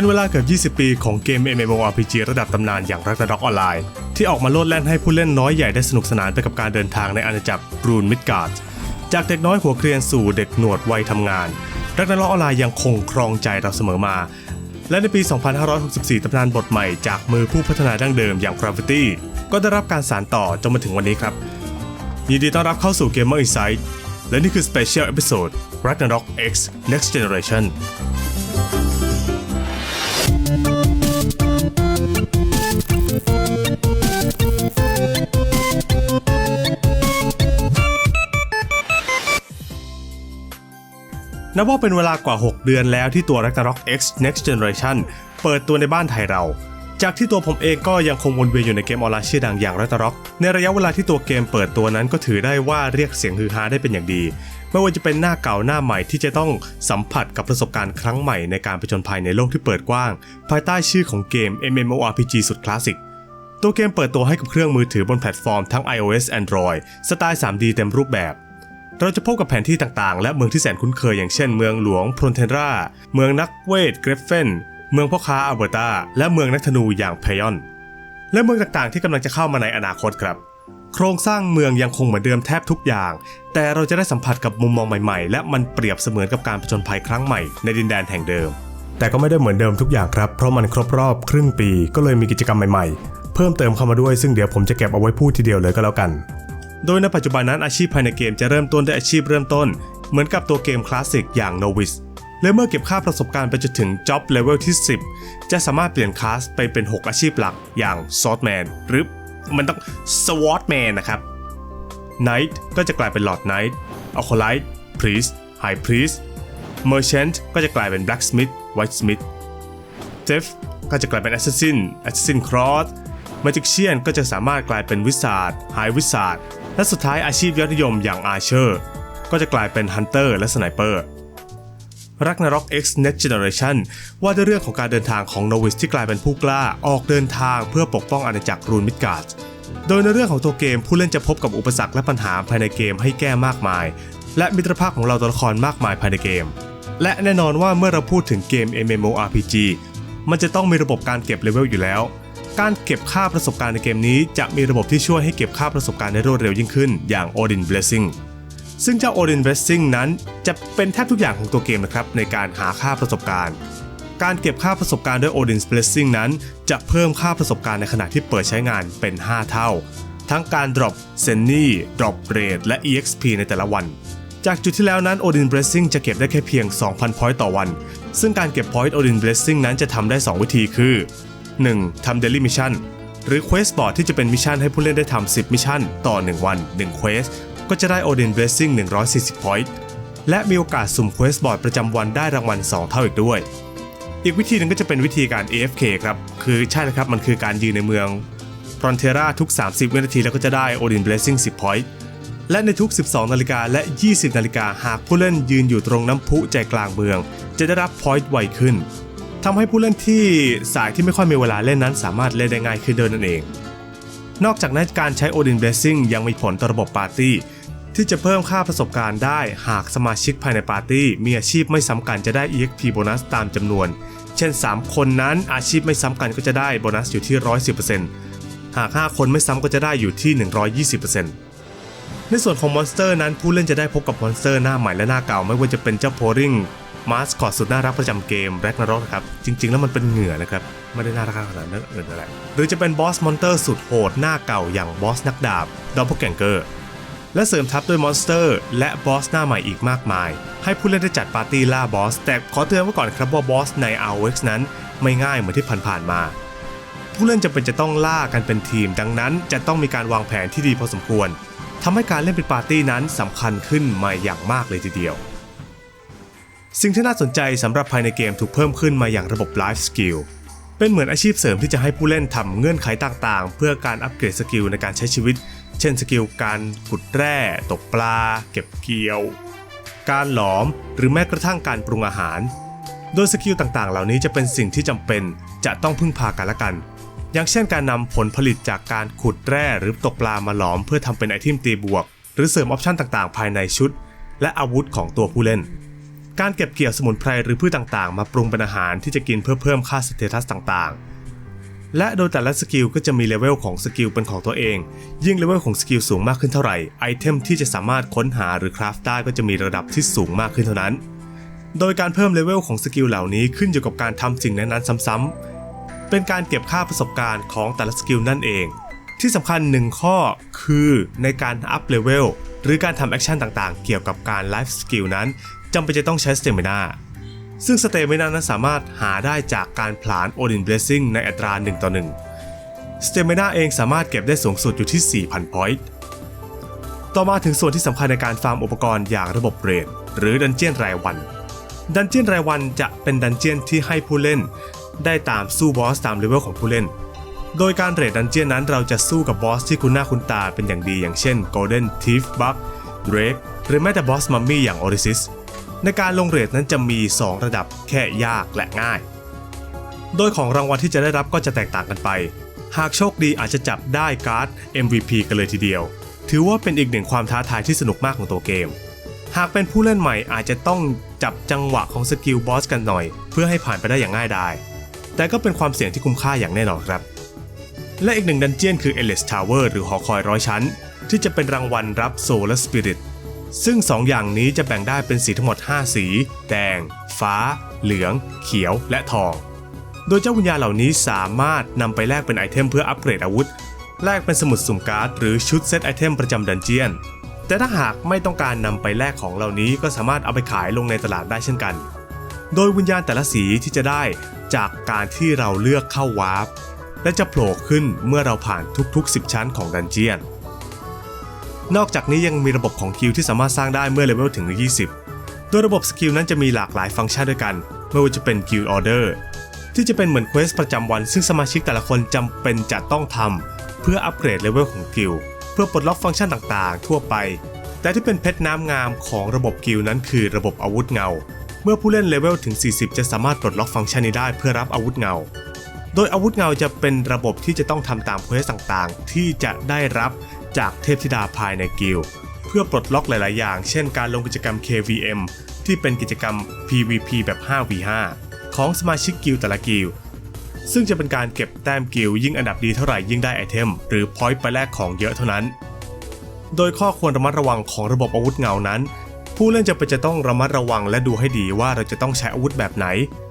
เป็นเวลาเกือบ 20 ปีของเกม MMORPG ระดับตำนานอย่าง Ragnarok Online ที่ออกมาโลดแล่นให้ผู้เล่นน้อยใหญ่ได้สนุกสนานไปกับการเดินทางในอาณาจักรรูนมิดการ์ดจากเด็กน้อยหัวเกรียนสู่เด็กหนวดวัยทำงาน Ragnarok Online ยังคงครองใจเราเสมอมา และในปี 2564 ตำนานบทใหม่จากมือผู้พัฒนาดั้งเดิมอย่าง Gravity ก็ได้รับการสานต่อจนมาถึงวันนี้ครับยินดีต้อนรับเข้าสู่ Gamer Insight และนี่คือ Special Episode Ragnarok X Next Generation นับว่าเป็นเวลากว่า 6 เดือนแล้วที่ตัว Ragnarok X Next Generation เปิดตัวในบ้านไทยเรา จากที่ตัวผมเองก็ยังคงวนเวียนอยู่ในเกมออนไลน์ชื่อดังอย่าง Ragnarok ในระยะเวลาที่ตัวเกมเปิดตัวนั้นก็ถือได้ว่าเรียกเสียงฮือฮาได้เป็นอย่างดี ไม่ว่าจะเป็นหน้าเก่าหน้าใหม่ที่จะต้องสัมผัสกับประสบการณ์ครั้งใหม่ในการผจญภัยในโลกที่เปิดกว้าง ภายใต้ชื่อของเกม MMORPG สุดคลาสสิกตัวเกมเปิดตัวให้กับเครื่องมือถือบนแพลตฟอร์มทั้ง iOS Android สไตล์ 3D เต็มรูปแบบ เราจะพบกับแผนที่ต่างๆ และเมืองที่แสนคุ้นเคยอย่างเช่นเมืองหลวงพรอนเทนรา เมืองนักเวทเกรฟเฟน เมืองพ่อค้าอัลเบอร์ตา และเมืองนักธนูอย่างเพยอน และเมืองต่างๆ ที่กำลังจะเข้ามาในอนาคตครับ โครงสร้างเมืองยังคงเหมือนเดิมแทบทุกอย่าง แต่เราจะได้สัมผัสกับมุมมองใหม่ๆ และมันเปรียบเสมือนกับการผจญภัยครั้งใหม่ในดินแดนแห่งเดิม แต่ก็ไม่ได้เหมือนเดิมทุกอย่างครับ เพราะมันครบรอบครึ่งปี ก็เลยมีกิจกรรมใหม่ๆ เพิ่มเติมเข้ามาด้วยซึ่งเดี๋ยวผมจะเก็บเอาไว้พูดทีเดียวเลยก็แล้วกัน โดยในปัจจุบันนั้นอาชีพภายในเกมจะเริ่มต้นด้วยอาชีพเริ่มต้น เหมือนกับตัวเกมคลาสสิกอย่าง Novice และเมื่อเก็บค่าประสบการณ์ไปจนถึง Job Level ที่ 10 จะสามารถเปลี่ยนคลาสไปเป็น 6 อาชีพหลักอย่าง Swordman หรือมันต้อง Swordman นะครับ Knight ก็จะกลายเป็น Lord Knight Acolyte Priest High Priest Merchant ก็จะกลายเป็น Blacksmith Whitesmith Thief ก็จะกลายเป็น Assassin Assassin Cross Magician ก็จะสามารถกลายเป็นวิสาด High Wizard และสุดท้ายอาชีพยอดนิยมอย่าง Archer ก็จะกลายเป็น Hunter และ Sniper Ragnarok X Next Generation ว่าด้วยเรื่องของการเดินทางของโนวิสที่กลายเป็นผู้กล้าออกเดินทางเพื่อปกป้องอาณาจักรรูนมิดการ์ดโดยในเรื่องของตัวเกมผู้เล่นจะพบกับอุปสรรคและปัญหาภายในเกมให้แก้มากมาย และมิตรภาพของเราตัวละครมากมายภายในเกม และแน่นอนว่าเมื่อเราพูดถึงเกม MMORPG มันจะต้องมีระบบการเก็บเลเวลอยู่แล้ว การเก็บค่าประสบการณ์ในเกมนี้ จะมีระบบที่ช่วยให้เก็บค่าประสบการณ์ได้รวดเร็วยิ่งขึ้น อย่าง Odin Blessing ซึ่งเจ้า Odin Blessing นั้นจะเป็นแทบทุกอย่างของตัวเกมนะครับในการหาค่าประสบการณ์ การเก็บค่าประสบการณ์ด้วย Odin Blessing นั้น จะเพิ่มค่าประสบการณ์ในขณะที่เปิดใช้งานเป็น 5 เท่า ทั้งการ drop s e n n y drop rate และ EXP ในแต่ละวันจากจุดที่แล้วนั้น Odin Blessing จะเก็บได้แค่เพียง 2,000 point ต่อวัน ซึ่งการเก็บ point Odin Blessing นั้นจะทำได้ 2 วิธีคือ 1. ทำ Daily Mission หรือ Quest Board ที่จะเป็นมิชชั่นให้ผู้เล่นได้ทำ10 มิชชั่น ต่อ 1 วัน 1 Quest ก็จะได้ Odin Blessing 140 point และมีโอกาสสุ่ม Quest Board ประจำวันได้รางวัล 2 เท่าอีกด้วย อีกวิธีหนึ่งก็จะเป็นวิธีการ AFK ครับ คือใช่นะครับ มันคือการยืนในเมือง f r o n t e r a ทุก 30 วินาทีแล้วก็จะได้ Odin Blessing 10 point และในทุก 12 นาฬิกาและ 20 นาฬิกาหากผู้เล่นยืนอยู่ตรงน้ำพุใจกลางเมือง จะได้รับ point ไวขึ้น ทำให้ผู้เล่นที่สายที่ไม่ค่อยมีเวลาเล่นนั้นสามารถเล่นได้ง่ายขึ้นด้วยนั่นเอง นอกจากนั้นการใช้ Odin Blessing ยังมีผลต่อระบบปาร์ตี้ที่จะเพิ่มค่าประสบการณ์ได้หากสมาชิกภายในปาร์ตี้มีอาชีพไม่ซ้ำกันจะได้ EXP โบนัสตามจำนวน เช่น 3 คนนั้นอาชีพไม่ซ้ำกันก็จะได้โบนัสอยู่ที่ 110%หาก 5 คนไม่ซ้ำก็จะได้อยู่ที่ 120%ในส่วนของมอนสเตอร์นั้นผู้เล่นจะได้พบกับมอนสเตอร์หน้าใหม่และหน้าเก่าไม่ว่าจะเป็นเจ้าโพริง มาสคอตสุดน่ารักประจำเกมแร็กนารกครับ จริง ๆ แล้วมันเป็นเหงื่อนะครับ ไม่ได้น่ารักขนาดนั้นอื่นอะไรหรือจะเป็นบอสมอนเตอร์สุดโหดหน้าเก่าอย่างบอสนักดาบดอมพแกงเกอร์และเสริมทัพด้วยมอนสเตอร์ และบอสหน้าใหม่อีกมากมาย ให้ผู้เล่นได้จัดปาร์ตี้ล่าบอส แต่ขอเตือนไว้ก่อนครับว่าบอสใน ROX นั้นไม่ง่ายเหมือนที่ผ่านๆมา ผู้เล่นจะเป็นจะต้องล่ากันเป็นทีม ดังนั้นจะต้องมีการวางแผนที่ดีพอสมควรทำให้การเล่นเป็นปาร์ตี้นั้นสำคัญขึ้นมาอย่างมากเลยทีเดียว สิ่งที่น่าสนใจสำหรับภายในเกมถูกเพิ่มขึ้นมาอย่างระบบ Life Skill เป็นเหมือนอาชีพเสริมที่จะให้ผู้เล่นทำเงื่อนไขต่างๆ เพื่อการอัปเกรดสกิลในการใช้ชีวิต เช่นสกิลการขุดแร่ ตกปลา เก็บเกี่ยว การหลอมหรือแม้กระทั่งการปรุงอาหาร โดยสกิลต่างๆ เหล่านี้จะเป็นสิ่งที่จำเป็นจะต้องพึ่งพากันละกัน อย่างเช่นการนำผลผลิตจากการขุดแร่หรือตกปลามาหลอมเพื่อทำเป็นไอเทมตีบวก หรือเสริมออปชั่นต่างๆ ภายในชุด และอาวุธของตัวผู้เล่น การเก็บเกี่ยวสมุนไพรหรือพืชต่างๆ มาปรุงเป็นอาหารที่จะกินเพื่อเพิ่มค่าสเตตัสต่างๆ และโดยแต่ละสกิลก็จะมีเลเวลของสกิลเป็นของตัวเอง ยิ่งเลเวลของสกิลสูงมากขึ้นเท่าไหร่ไอเทมที่จะสามารถค้นหาหรือคราฟได้ก็จะมีระดับที่สูงมากขึ้นเท่านั้น โดยการเพิ่มเลเวลของสกิลเหล่านี้ขึ้นอยู่กับการทำสิ่งนั้นๆซ้ำๆ เป็นการเก็บค่าประสบการณ์ของแต่ละสกิลนั่นเอง ที่สำคัญหนึ่งข้อคือในการอัพเลเวลหรือการทำแอคชั่นต่างๆ เกี่ยวกับการไลฟ์สกิลนั้น จำเป็นจะต้องใช้สเตมินาซึ่งสเตมินานั้นสามารถหาได้จากการผลาญโอดินเบลซิ่งในอัตรา1ต่อ1สเตมินาเองสามารถเก็บได้สูงสุดอยู่ที่ 4,000 พอยต์ต่อมาถึงส่วนที่สำคัญในการฟาร์มอุปกรณ์อย่างระบบเรทหรือดันเจียนรายวัน ดันเจียนรายวันจะเป็นดันเจียนที่ให้ผู้เล่น ได้ตามสู้บอสตามเลเวลของผู้เล่น โดยการเรทดันเจียนนั้นเราจะสู้กับบอสที่คุณหน้าคุณตาเป็นอย่างดีอย่างเช่น Golden Thief Bug Drake หรือแม้แต่บอสมัมมี่อย่าง Orisis ในการลงเรทนั้นจะมี 2 ระดับแค่ยากและง่าย โดยของรางวัลที่จะได้รับก็จะแตกต่างกันไป หากโชคดีอาจจะจับได้การ์ด MVP กันเลยทีเดียว ถือว่าเป็นอีกหนึ่งความท้าทายที่สนุกมากของตัวเกม หากเป็นผู้เล่นใหม่อาจจะต้องจับจังหวะของสกิลบอสกันหน่อย เพื่อให้ผ่านไปได้อย่างง่ายดาย แต่ก็เป็นความเสี่ยงที่คุ้มค่าอย่างแน่นอนครับ และอีกหนึ่งดันเจียนคือ e l i s Tower หรือหอคอยร้อยชั้น ที่จะเป็นรางวัลรับโซลและสปิริต ซึ่ง 2 อย่างนี้จะแบ่งได้เป็นสีทั้งหมด 5 สี แดง ฟ้า เหลือง เขียว และทอง โดยเจ้าวิญญาณเหล่านี้สามารถนำไปแลกเป็นไอเทมเพื่ออัปเกรดอาวุธ แลกเป็นสมุดสุ่มการ์ดหรือชุดเซตไอเทมประจำดันเจียน แต่ถ้าหากไม่ต้องการนำไปแลกของเหล่านี้ก็สามารถเอาไปขายลงในตลาดได้เช่นกัน โดยวิญญาณแต่ละสีที่จะได้จากการที่เราเลือกเข้าวาร์ปและจะโผล่ขึ้นเมื่อเราผ่านทุกๆ 10 ชั้นของดันเจียน นอกจากนี้ยังมีระบบของกิลด์ที่สามารถสร้างได้เมื่อเลเวลถึง 20 โดยระบบสกิลนั้นจะมีหลากหลายฟังก์ชันด้วยกัน ไม่ว่าจะเป็น Guild Order ที่จะเป็นเหมือนเควสประจำวัน ซึ่งสมาชิกแต่ละคนจำเป็นจะต้องทำเพื่ออัปเกรดเลเวลของกิลเพื่อปลดล็อกฟังก์ชันต่างๆ ทั่วไป แต่ที่เป็นเพชรน้ำงามของระบบกิลนั้นคือระบบอาวุธเงา เมื่อผู้เล่นเลเวลถึง 40 จะสามารถปลดล็อกฟังก์ชันนี้ได้เพื่อรับอาวุธเงา โดยอาวุธเงาจะเป็นระบบที่จะต้องทำตามเควสต่างๆ ที่จะได้รับ จากเทพธิดาภายในกิลด์เพื่อปลดล็อกหลาย ๆ อย่าง เช่นการลงกิจกรรม KVM ที่เป็นกิจกรรม PVP แบบ 5v5 ของสมาชิกกิลด์แต่ละกิลด์ซึ่งจะเป็นการเก็บแต้มกิลด์ยิ่งอันดับดีเท่าไหร่ยิ่งได้ไอเทม หรือพอยต์ไปแลกของเยอะเท่านั้น โดยข้อควรระมัดระวังของระบบอาวุธเงานั้น ผู้เล่นจะเป็นจะต้องระมัดระวังและดูให้ดีว่าเราจะต้องใช้อาวุธแบบไหน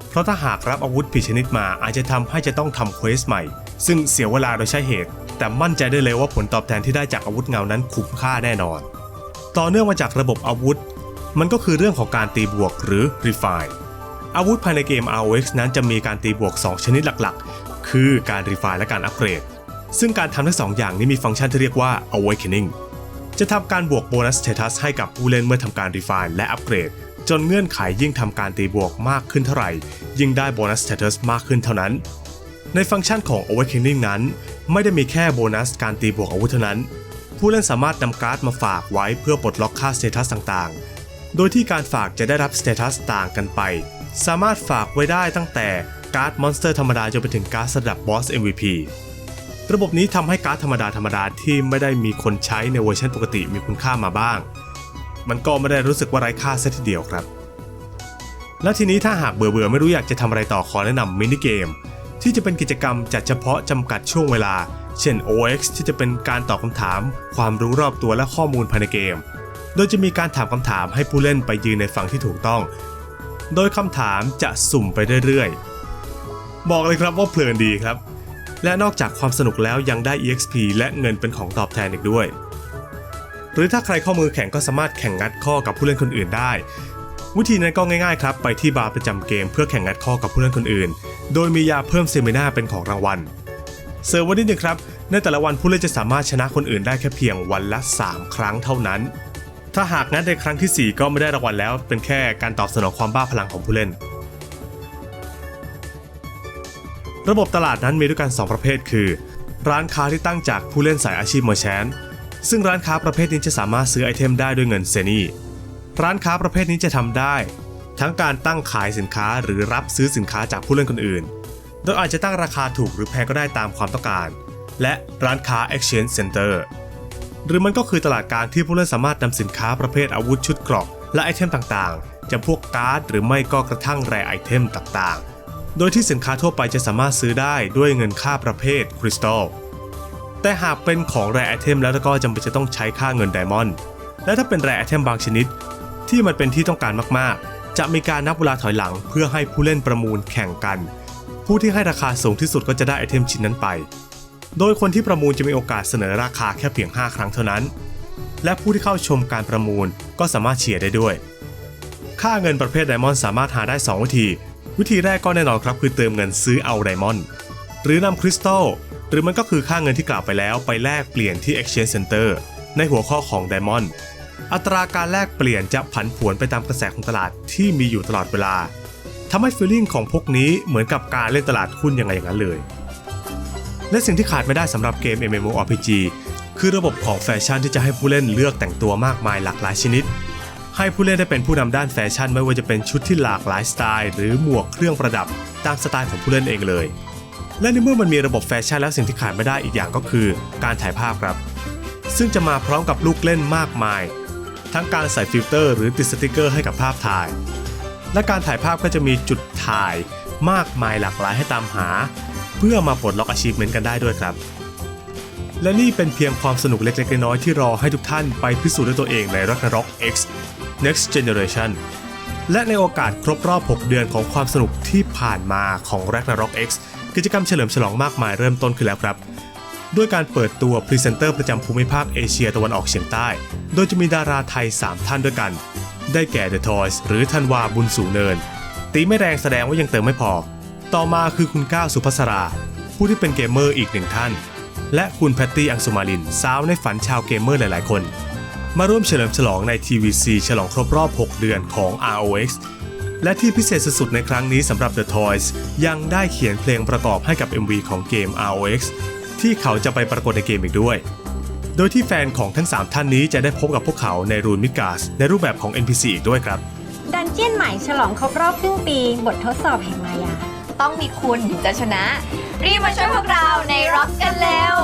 เพราะถ้าหากรับอาวุธผิดชนิดมาอาจจะทำให้จะต้องทำเควสใหม่ ซึ่งเสียเวลาโดยใช่เหตุ แต่มั่นใจได้เลยว่าผลตอบแทนที่ได้จากอาวุธเงานั้นคุ้มค่าแน่นอน ต่อเนื่องมาจากระบบอาวุธ มันก็คือเรื่องของการตีบวกหรือ refine อาวุธภายในเกม ROX นั้นจะมีการตีบวก 2 ชนิดหลักๆ คือการ refine และการอัปเกรด ซึ่งการทำทั้งสองอย่างนี้มีฟังก์ชันที่เรียกว่า awakening จะทำการบวกโบนัส status ให้กับผู้เล่นเมื่อทำการ refine และอัปเกรด จนเงื่อนไขยิ่งทำการตีบวกมากขึ้นเท่าไหร่ ยิ่งได้โบนัส status มากขึ้นเท่านั้น ในฟังก์ชันของ awakening นั้น ไม่ได้มีแค่โบนัสการตีบวกอาวุธเท่านั้น ผู้เล่นสามารถนำการ์ดมาฝากไว้เพื่อปลดล็อกค่า status ต่างๆ โดยที่การฝากจะได้รับ status ต่างกันไป สามารถฝากไว้ได้ตั้งแต่การ์ดมอนสเตอร์ธรรมดาจนไปถึงการ์ดระดับบอส MVP ระบบนี้ทำให้การ์ดธรรมดาธรรมดาที่ไม่ได้มีคนใช้ในเวอร์ชันปกติมีคุณค่ามาบ้าง มันก็ไม่ได้รู้สึกว่าไร้ค่าซะทีเดียวครับ และทีนี้ถ้าหากเบื่อเบื่อๆไม่รู้อยากจะทำอะไรต่อขอแนะนำมินิเกม ที่จะเป็นกิจกรรมจัดเฉพาะจำกัดช่วงเวลา เช่น OX ที่จะเป็นการตอบคำถาม ความรู้รอบตัวและข้อมูลภายในเกม โดยจะมีการถามคำถามให้ผู้เล่นไปยืนในฝั่งที่ถูกต้อง โดยคำถามจะสุ่มไปเรื่อยๆ บอกเลยครับว่าเพลินดีครับ และนอกจากความสนุกแล้วยังได้ EXP และเงินเป็นของตอบแทนอีกด้วย หรือถ้าใครข้อมือแข็งก็สามารถแข่งงัดข้อกับผู้เล่นคนอื่นได้ วิธีนั้นก็ง่ายๆครับไปที่บาร์ประจำเกมเพื่อแข่งงัดข้อกับผู้เล่นคนอื่น โดยมียาเพิ่มเซมินาเป็นของรางวัล เสริมวันนิดนึงครับ ในแต่ละวันผู้เล่นจะสามารถชนะคนอื่นได้แค่เพียงวันละ 3 ครั้งเท่านั้น ถ้าหากงัดในครั้งทีสี่ 4 ก็ไม่ได้รางวัลแล้ว เป็นแค่การตอบสนองความบ้าพลังของผู้เล่น ระบบตลาดนั้นมีด้วยกัน 2 ประเภทคือ ร้านค้าที่ตั้งจากผู้เล่นสายอาชีพเมอร์แชนซึ่งร้านค้าประเภทนี้จะสามารถซื้อไอเทมได้ด้วยเงินเซนีร้านค้าประเภทนี้จะทำได้ ทั้งการตั้งขายสินค้าหรือรับซื้อสินค้าจากผู้เล่นคนอื่น โดยอาจจะตั้งราคาถูกหรือแพงก็ได้ตามความต้องการ และร้านค้า Exchange Center หรือมันก็คือตลาดกลางที่ผู้เล่นสามารถนำสินค้าประเภทอาวุธชุดเกราะและไอเทมต่างๆจำพวกการ์ดหรือไม่ก็กระทั่งแร่ไอเทมต่างๆ โดยที่สินค้าทั่วไปจะสามารถซื้อได้ด้วยเงินค่าประเภทคริสตัลแต่หากเป็นของแร่ไอเทมแล้วก็จำเป็นจะต้องใช้ค่าเงินไดมอนด์และถ้าเป็นแร่ไอเทมบางชนิด ที่มันเป็นที่ต้องการมากๆ จะมีการนับเวลาถอยหลังเพื่อให้ผู้เล่นประมูลแข่งกัน ผู้ที่ให้ราคาสูงที่สุดก็จะได้ไอเทมชิ้นนั้นไป โดยคนที่ประมูลจะมีโอกาสเสนอราคาแค่เพียง 5 ครั้งเท่านั้น และผู้ที่เข้าชมการประมูลก็สามารถเชียร์ได้ด้วย ค่าเงินประเภทไดมอนด์สามารถหาได้ 2 วิธี วิธีแรกก็แน่นอนครับคือเติมเงินซื้อเอาไดมอนด์หรือนำคริสตัลหรือมันก็คือค่าเงินที่กล่าวไปแล้วไปแลกเปลี่ยนที่ Exchange Center ในหัวข้อของ Diamond อัตราการแลกเปลี่ยนจะผันผวนไปตามกระแสของตลาดที่มีอยู่ตลอดเวลาทำให้ฟีลลิ่งของพวกนี้เหมือนกับการเล่นตลาดหุ้นยังไงอย่างนั้นเลย และสิ่งที่ขาดไม่ได้สำหรับเกม MMORPG คือระบบของแฟชั่นที่จะให้ผู้เล่นเลือกแต่งตัวมากมายหลากหลายชนิด ให้ผู้เล่นได้เป็นผู้นำด้านแฟชั่นไม่ว่าจะเป็นชุดที่หลากหลายสไตล์ หรือหมวกเครื่องประดับตามสไตล์ของผู้เล่นเองเลย และในเมื่อมันมีระบบแฟชั่นแล้วสิ่งที่ขาดไม่ได้อีกอย่างก็คือ การถ่ายภาพครับ ซึ่งจะมาพร้อมกับลูกเล่นมากมาย ทั้งการใส่ฟิลเตอร์หรือติดสติกเกอร์ให้กับภาพถ่าย และการถ่ายภาพก็จะมีจุดถ่ายมากมายหลากหลายให้ตามหา เพื่อมาปลดล็อก achievement กันได้ด้วยครับ และนี่เป็นเพียงความสนุกเล็กๆน้อยๆที่รอให้ทุกท่านไปพิสูจน์ด้วยตัวเองใน Ragnarok X Next Generation และในโอกาสครบรอบ 6 เดือนของความสนุกที่ผ่านมาของ Ragnarok X กิจกรรมเฉลิมฉลองมากมายเริ่มต้นขึ้นแล้วครับ ด้วยการเปิดตัวพรีเซนเตอร์ประจำภูมิภาคเอเชียตะวันออกเฉียงใต้ โดยจะมีดาราไทย 3 ท่านด้วยกัน ได้แก่ The Toys หรือธันวาบุญสูงเนิน ตีไม่แรงแสดงว่ายังเติมไม่พอ ต่อมาคือคุณก้าวสุภัสรา ผู้ที่เป็นเกมเมอร์อีกหนึ่งท่าน และคุณแพตตี้อังสุมาลินสาวในฝันชาวเกมเมอร์หลาย ๆ คน มาร่วมเฉลิมฉลองใน TVC ฉลองครบรอบ 6 เดือนของ ROX และที่พิเศษสุดๆในครั้งนี้สำหรับ The Toys ยังได้เขียนเพลงประกอบให้กับ MV ของเกม ROX ที่เขาจะไปปรากฏในเกมอีกด้วย โดยที่แฟนของทั้ง 3 ท่านนี้จะได้พบกับพวกเขาในรูนมิกาสในรูปแบบของ NPC อีกด้วยครับ ดันเจียนใหม่ฉลองครบรอบครึ่งปี บททดสอบแห่งมายา ต้องมีคุณถึงจะชนะ รีบมาช่วยพวกเราในร็อกกันเร็ว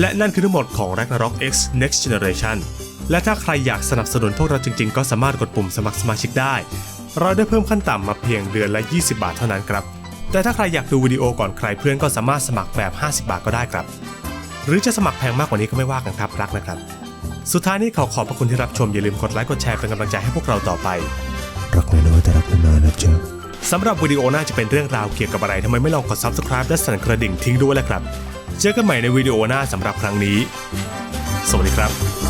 และนั่นคือทั้งหมดของ Ragnarok X Next Generation และถ้าใครอยากสนับสนุนพวกเราจริงๆ ก็สามารถกดปุ่มสมัครสมาชิกได้ เราได้เพิ่มขั้นต่ำมาเพียงเดือนละ 20 บาทเท่านั้นครับ แต่ถ้าใครอยากดูวิดีโอก่อนใครเพื่อนก็สามารถสมัครแบบ 50 บาทก็ได้ครับ หรือจะสมัครแพงมากกว่านี้ก็ไม่ว่ากันครับรักนะครับ สุดท้ายนี้ขอขอบพระคุณที่รับชมอย่าลืมกดไลค์กดแชร์เป็นกำลังใจให้พวกเราต่อไป รักน้อยๆแต่รักนานๆนะจ๊ะสำหรับวิดีโอหน้าจะเป็นเรื่องราวเกี่ยวกับอะไรทำไมไม่ลองกด subscribe และสั่นกระดิ่งทิ้งด้วยล่ะครับ เจอกันใหม่ในวิดีโอหน้าสำหรับครั้งนี้ สวัสดีครับ